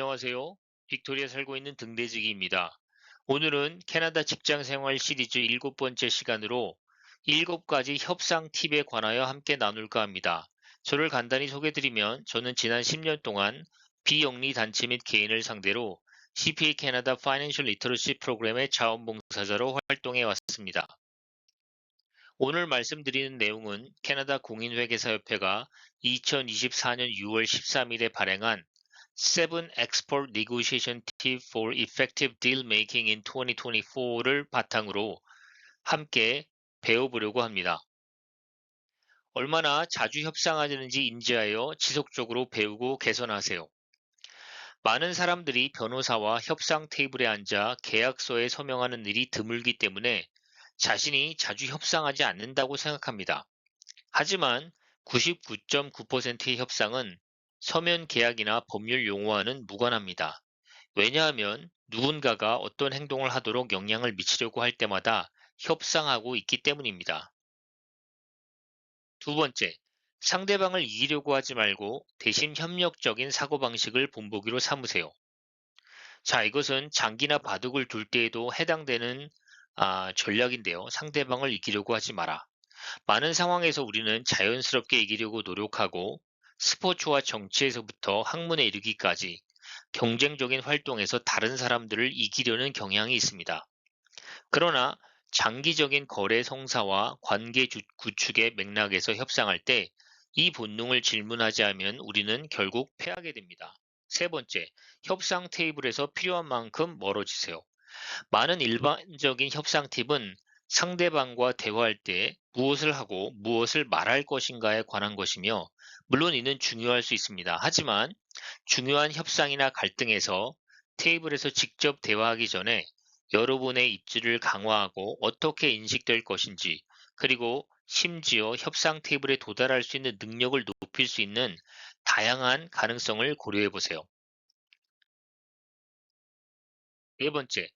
안녕하세요. 빅토리아 살고 있는 등대지기입니다. 오늘은 캐나다 직장 생활 시리즈 일곱 번째 시간으로 일곱 가지 협상 팁에 관하여 함께 나눌까 합니다. 저를 간단히 소개드리면 저는 지난 10년 동안 비영리 단체 및 개인을 상대로 CPA 캐나다 파이낸셜 리터러시 프로그램의 자원봉사자로 활동해 왔습니다. 오늘 말씀드리는 내용은 캐나다 공인회계사협회가 2024년 6월 13일에 발행한 Seven Export Negotiation Tip for Effective Deal Making in 2024를 바탕으로 함께 배워보려고 합니다. 얼마나 자주 협상하는지 인지하여 지속적으로 배우고 개선하세요. 많은 사람들이 변호사와 협상 테이블에 앉아 계약서에 서명하는 일이 드물기 때문에 자신이 자주 협상하지 않는다고 생각합니다. 하지만 99.9%의 협상은 서면 계약이나 법률 용어와는 무관합니다. 왜냐하면 누군가가 어떤 행동을 하도록 영향을 미치려고 할 때마다 협상하고 있기 때문입니다. 두 번째, 상대방을 이기려고 하지 말고 대신 협력적인 사고방식을 본보기로 삼으세요. 자, 이것은 장기나 바둑을 둘 때에도 해당되는 아, 전략인데요. 상대방을 이기려고 하지 마라. 많은 상황에서 우리는 자연스럽게 이기려고 노력하고 스포츠와 정치에서부터 학문에 이르기까지 경쟁적인 활동에서 다른 사람들을 이기려는 경향이 있습니다. 그러나 장기적인 거래 성사와 관계 구축의 맥락에서 협상할 때 이 본능을 질문하지 않으면 우리는 결국 패하게 됩니다. 세 번째, 협상 테이블에서 필요한 만큼 멀어지세요. 많은 일반적인 협상 팁은 상대방과 대화할 때 무엇을 하고 무엇을 말할 것인가에 관한 것이며 물론 이는 중요할 수 있습니다. 하지만 중요한 협상이나 갈등에서 테이블에서 직접 대화하기 전에 여러분의 입지를 강화하고 어떻게 인식될 것인지 그리고 심지어 협상 테이블에 도달할 수 있는 능력을 높일 수 있는 다양한 가능성을 고려해 보세요. 네 번째,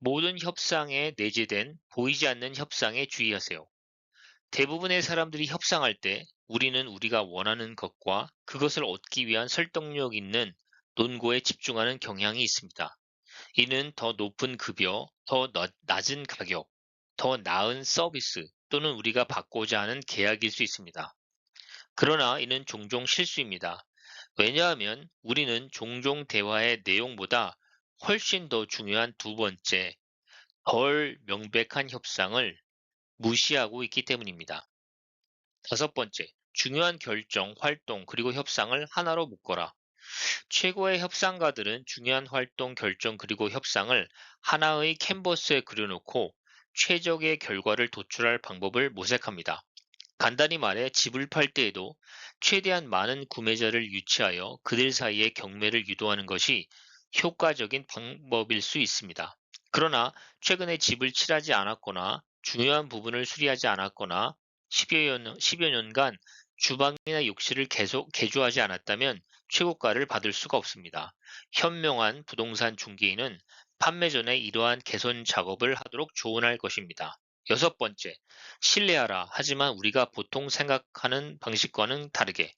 모든 협상에 내재된 보이지 않는 협상에 주의하세요. 대부분의 사람들이 협상할 때 우리는 우리가 원하는 것과 그것을 얻기 위한 설득력 있는 논고에 집중하는 경향이 있습니다. 이는 더 높은 급여, 더 낮은 가격, 더 나은 서비스 또는 우리가 받고자 하는 계약일 수 있습니다. 그러나 이는 종종 실수입니다. 왜냐하면 우리는 종종 대화의 내용보다 훨씬 더 중요한 두 번째, 덜 명백한 협상을 무시하고 있기 때문입니다. 다섯 번째, 중요한 결정, 활동, 그리고 협상을 하나로 묶어라. 최고의 협상가들은 중요한 활동, 결정, 그리고 협상을 하나의 캔버스에 그려놓고 최적의 결과를 도출할 방법을 모색합니다. 간단히 말해 집을 팔 때에도 최대한 많은 구매자를 유치하여 그들 사이에 경매를 유도하는 것이 효과적인 방법일 수 있습니다. 그러나 최근에 집을 칠하지 않았거나 중요한 부분을 수리하지 않았거나 10여, 년, 10여 년간 주방이나 욕실을 계속 개조하지 않았다면 최고가를 받을 수가 없습니다. 현명한 부동산 중개인은 판매 전에 이러한 개선 작업을 하도록 조언할 것입니다. 여섯 번째, 신뢰하라. 하지만 우리가 보통 생각하는 방식과는 다르게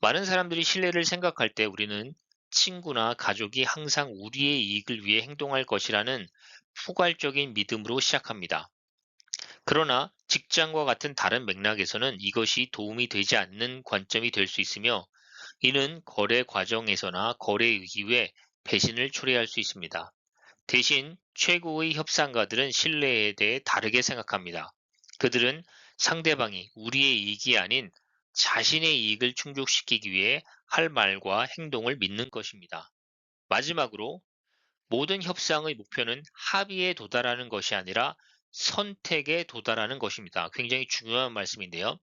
많은 사람들이 신뢰를 생각할 때 우리는 친구나 가족이 항상 우리의 이익을 위해 행동할 것이라는 포괄적인 믿음으로 시작합니다. 그러나 직장과 같은 다른 맥락에서는 이것이 도움이 되지 않는 관점이 될 수 있으며 이는 거래 과정에서나 거래 이후에 배신을 초래할 수 있습니다. 대신 최고의 협상가들은 신뢰에 대해 다르게 생각합니다. 그들은 상대방이 우리의 이익이 아닌 자신의 이익을 충족시키기 위해 할 말과 행동을 믿는 것입니다. 마지막으로 모든 협상의 목표는 합의에 도달하는 것이 아니라 선택에 도달하는 것입니다. 굉장히 중요한 말씀인데요.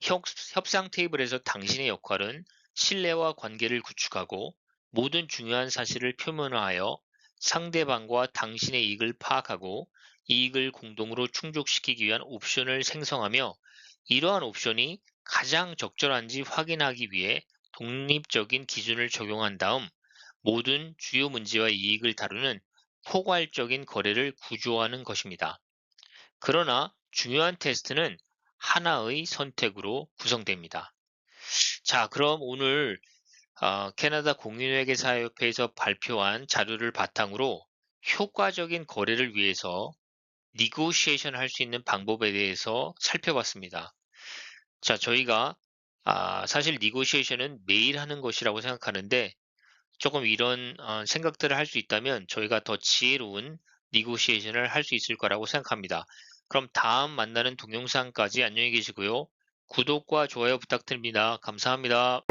협상 테이블에서 당신의 역할은 신뢰와 관계를 구축하고 모든 중요한 사실을 표면화하여 상대방과 당신의 이익을 파악하고 이익을 공동으로 충족시키기 위한 옵션을 생성하며 이러한 옵션이 가장 적절한지 확인하기 위해 독립적인 기준을 적용한 다음 모든 주요 문제와 이익을 다루는 포괄적인 거래를 구조하는 것입니다. 그러나 중요한 테스트는 하나의 선택으로 구성됩니다. 자, 그럼 오늘 어, 캐나다 공인회계사협회에서 발표한 자료를 바탕으로 효과적인 거래를 위해서 니고시에이션 할 수 있는 방법에 대해서 살펴봤습니다. 자, 저희가 아, 사실 니고시에이션은 매일 하는 것이라고 생각하는데 조금 이런 어, 생각들을 할 수 있다면 저희가 더 지혜로운 니고시에이션을 할 수 있을 거라고 생각합니다. 그럼 다음 만나는 동영상까지 안녕히 계시고요. 구독과 좋아요 부탁드립니다. 감사합니다.